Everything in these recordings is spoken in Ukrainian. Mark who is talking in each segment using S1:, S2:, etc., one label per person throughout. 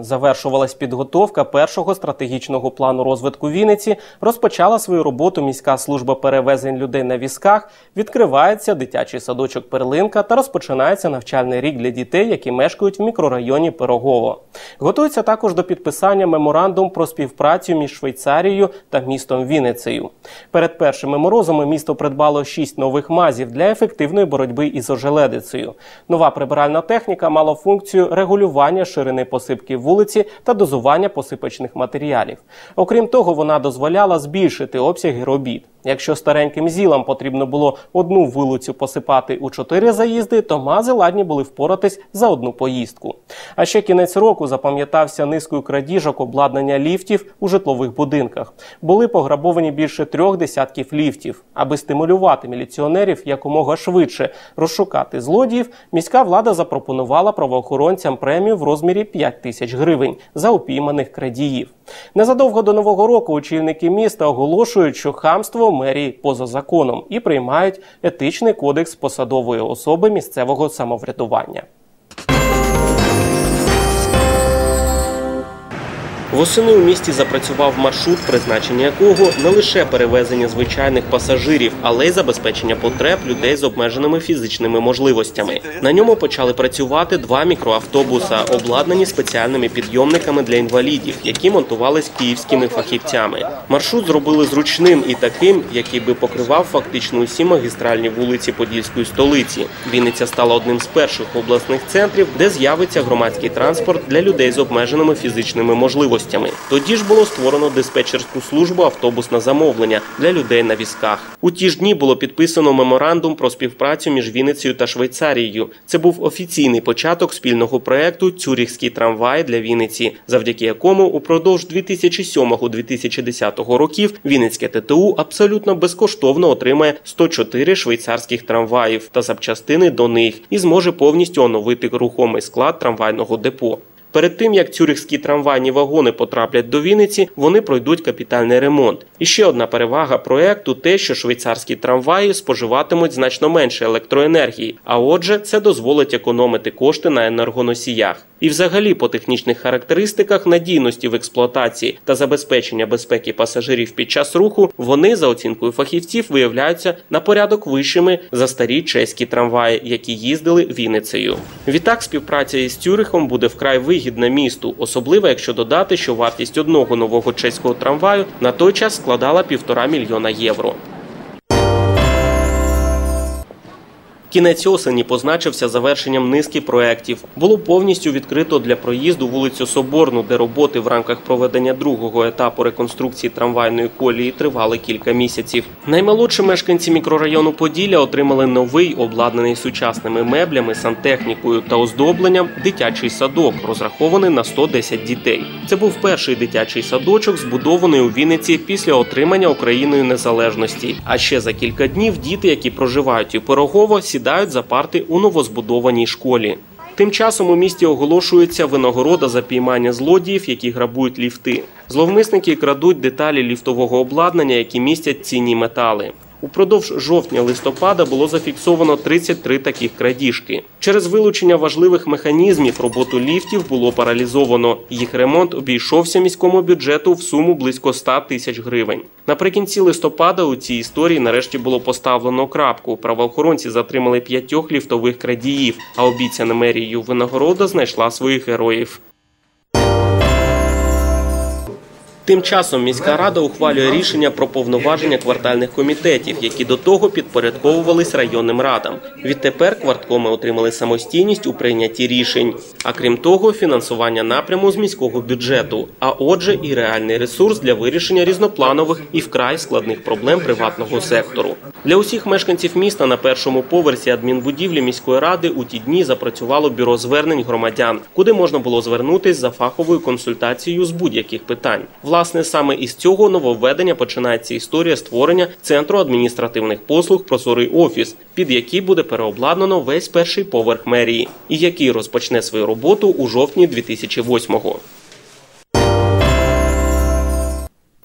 S1: Завершувалась підготовка першого стратегічного плану розвитку Вінниці. Розпочала свою роботу міська служба перевезень людей на візках. Відкривається дитячий садочок Перлинка та розпочинається навчальний рік для дітей, які мешкають в мікрорайоні Пирогово. Готується також до підписання меморандум про співпрацю між Швейцарією та містом Вінницею. Перед першими морозами місто придбало шість нових мазів для ефективної боротьби із ожеледицею. Нова прибиральна техніка мала функцію регулювання ширини посипки вулиці та дозування посипочних матеріалів. Окрім того, вона дозволяла збільшити обсяги робіт. Якщо стареньким зілам потрібно було одну вулицю посипати у чотири заїзди, то мази ладні були впоратись за одну поїздку. А ще кінець року запам'ятався низкою крадіжок обладнання ліфтів у житлових будинках. Були пограбовані більше трьох десятків ліфтів. Аби стимулювати міліціонерів якомога швидше розшукати злодіїв, міська влада запропонувала правоохоронцям премію в розмірі 5 тисяч гривень за упійманих крадіїв. Незадовго до нового року очільники міста оголошують, що хамство мерії поза законом і приймають етичний кодекс посадової особи місцевого самоврядування. Восени у місті запрацював маршрут, призначення якого не лише перевезення звичайних пасажирів, але й забезпечення потреб людей з обмеженими фізичними можливостями. На ньому почали працювати два мікроавтобуса, обладнані спеціальними підйомниками для інвалідів, які монтувались київськими фахівцями. Маршрут зробили зручним і таким, який би покривав фактично усі магістральні вулиці Подільської столиці. Вінниця стала одним з перших обласних центрів, де з'явиться громадський транспорт для людей з обмеженими фізичними можливостями можливостями. Тоді ж було створено диспетчерську службу автобус на замовлення для людей на візках. У ті ж дні було підписано меморандум про співпрацю між Вінницею та Швейцарією. Це був офіційний початок спільного проекту Цюріхський трамвай для Вінниці, завдяки якому упродовж 2007-2010 років Вінницьке ТТУ абсолютно безкоштовно отримає 104 швейцарських трамваїв та запчастини до них і зможе повністю оновити рухомий склад трамвайного депо. Перед тим як цюрихські трамвайні вагони потраплять до Вінниці, вони пройдуть капітальний ремонт. І ще одна перевага проекту те, що швейцарські трамваї споживатимуть значно менше електроенергії, а отже, це дозволить економити кошти на енергоносіях. І, взагалі, по технічних характеристиках надійності в експлуатації та забезпечення безпеки пасажирів під час руху, вони за оцінкою фахівців виявляються на порядок вищими за старі чеські трамваї, які їздили Вінницею. Відтак співпраця із Тюрихом буде вкрай вигідна місту, особливо якщо додати, що вартість одного нового чеського трамваю на той час складала півтора мільйона євро. Кінець осені позначився завершенням низки проєктів. Було повністю відкрито для проїзду вулицю Соборну, де роботи в рамках проведення другого етапу реконструкції трамвайної колії тривали кілька місяців. Наймолодші мешканці мікрорайону Поділля отримали новий обладнаний сучасними меблями, сантехнікою та оздобленням дитячий садок, розрахований на 110 дітей. Це був перший дитячий садочок, збудований у Вінниці після отримання Україною незалежності. А ще за кілька днів діти, які проживають у Пирогово, сідають за парти у новозбудованій школі. Тим часом у місті оголошується винагорода за піймання злодіїв, які грабують ліфти. Зловмисники крадуть деталі ліфтового обладнання, які містять цінні метали. Упродовж жовтня-листопада було зафіксовано 33 таких крадіжки. Через вилучення важливих механізмів роботу ліфтів було паралізовано. Їх ремонт обійшовся міському бюджету в суму близько 100 тисяч гривень. Наприкінці листопада у цій історії нарешті було поставлено крапку. Правоохоронці затримали п'ятьох ліфтових крадіїв, а обіцяна мерією винагорода знайшла своїх героїв. Тим часом міська рада ухвалює рішення про повноваження квартальних комітетів, які до того підпорядковувались районним радам. Відтепер кварткоми отримали самостійність у прийнятті рішень. А крім того, фінансування напряму з міського бюджету, а отже, і реальний ресурс для вирішення різнопланових і вкрай складних проблем приватного сектору. Для усіх мешканців міста на першому поверсі адмінбудівлі міської ради у ті дні запрацювало бюро звернень громадян, куди можна було звернутись за фаховою консультацією з будь-яких питань. Власне, саме із цього нововведення починається історія створення центру адміністративних послуг Прозорий офіс, під який буде переобладнано весь перший поверх мерії, і який розпочне свою роботу у жовтні 2008-го.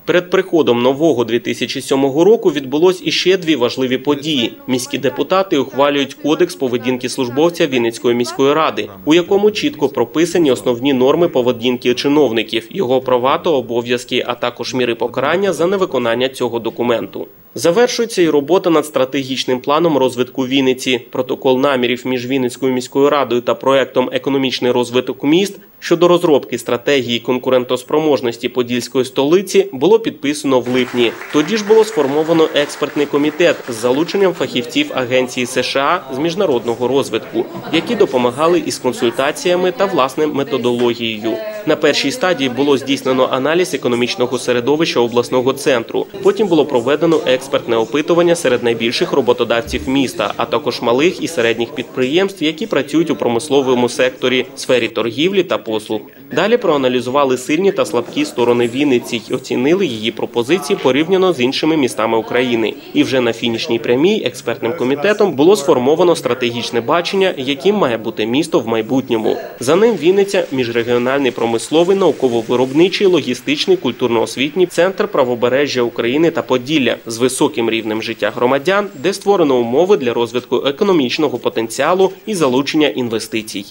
S1: Перед приходом нового 2007 року відбулось іще дві важливі події. Міські депутати ухвалюють кодекс поведінки службовця Вінницької міської ради, у якому чітко прописані основні норми поведінки чиновників, його права та обов'язки, а також міри покарання за невиконання цього документу. Завершується і робота над стратегічним планом розвитку Вінниці. Протокол намірів між Вінницькою міською радою та проектом Економічний розвиток міст щодо розробки стратегії конкурентоспроможності подільської столиці було підписано в липні. Тоді ж було сформовано експертний комітет з залученням фахівців Агенції США з міжнародного розвитку, які допомагали із консультаціями та власним методологією. На першій стадії було здійснено аналіз економічного середовища обласного центру. Потім було проведено експертне опитування серед найбільших роботодавців міста, а також малих і середніх підприємств, які працюють у промисловому секторі, сфері торгівлі та послуг. Далі проаналізували сильні та слабкі сторони Вінниці й оцінили її пропозиції порівняно з іншими містами України. І вже на фінішній прямій експертним комітетом було сформовано стратегічне бачення, яким має бути місто в майбутньому. За ним Вінниця міжрегіональний промисловий, науково-виробничий, логістичний, культурно-освітній центр правобережжя України та Поділля з високим рівнем життя громадян, де створено умови для розвитку економічного потенціалу і залучення інвестицій.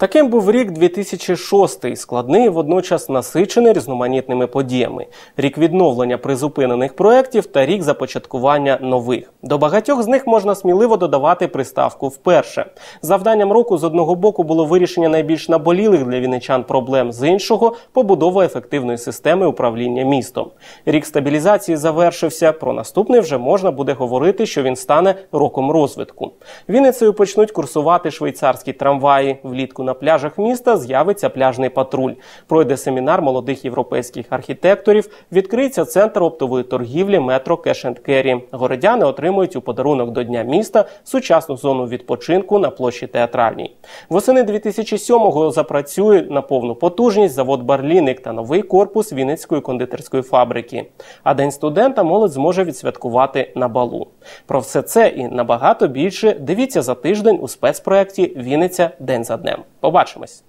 S1: Таким був рік 2006, складний, водночас насичений різноманітними подіями, рік відновлення призупинених проєктів та рік започаткування нових. До багатьох з них можна сміливо додавати приставку вперше. Завданням року з одного боку було вирішення найбільш наболілих для вінничан проблем, з іншого побудова ефективної системи управління містом. Рік стабілізації завершився. Про наступний вже можна буде говорити, що він стане роком розвитку. Вінницею почнуть курсувати швейцарські трамваї влітку на пляжах міста з'явиться пляжний патруль. Пройде семінар молодих європейських архітекторів. Відкриється центр оптової торгівлі метро Кеш Керрі. Городяни отримують у подарунок до дня міста сучасну зону відпочинку на площі театральній. Восени 2007-го запрацює на повну потужність завод Барліник та новий корпус Вінницької кондитерської фабрики. А день студента молодь зможе відсвяткувати на балу. Про все це і набагато більше дивіться за тиждень у спецпроєкті Вінниця день за днем. Побачимось!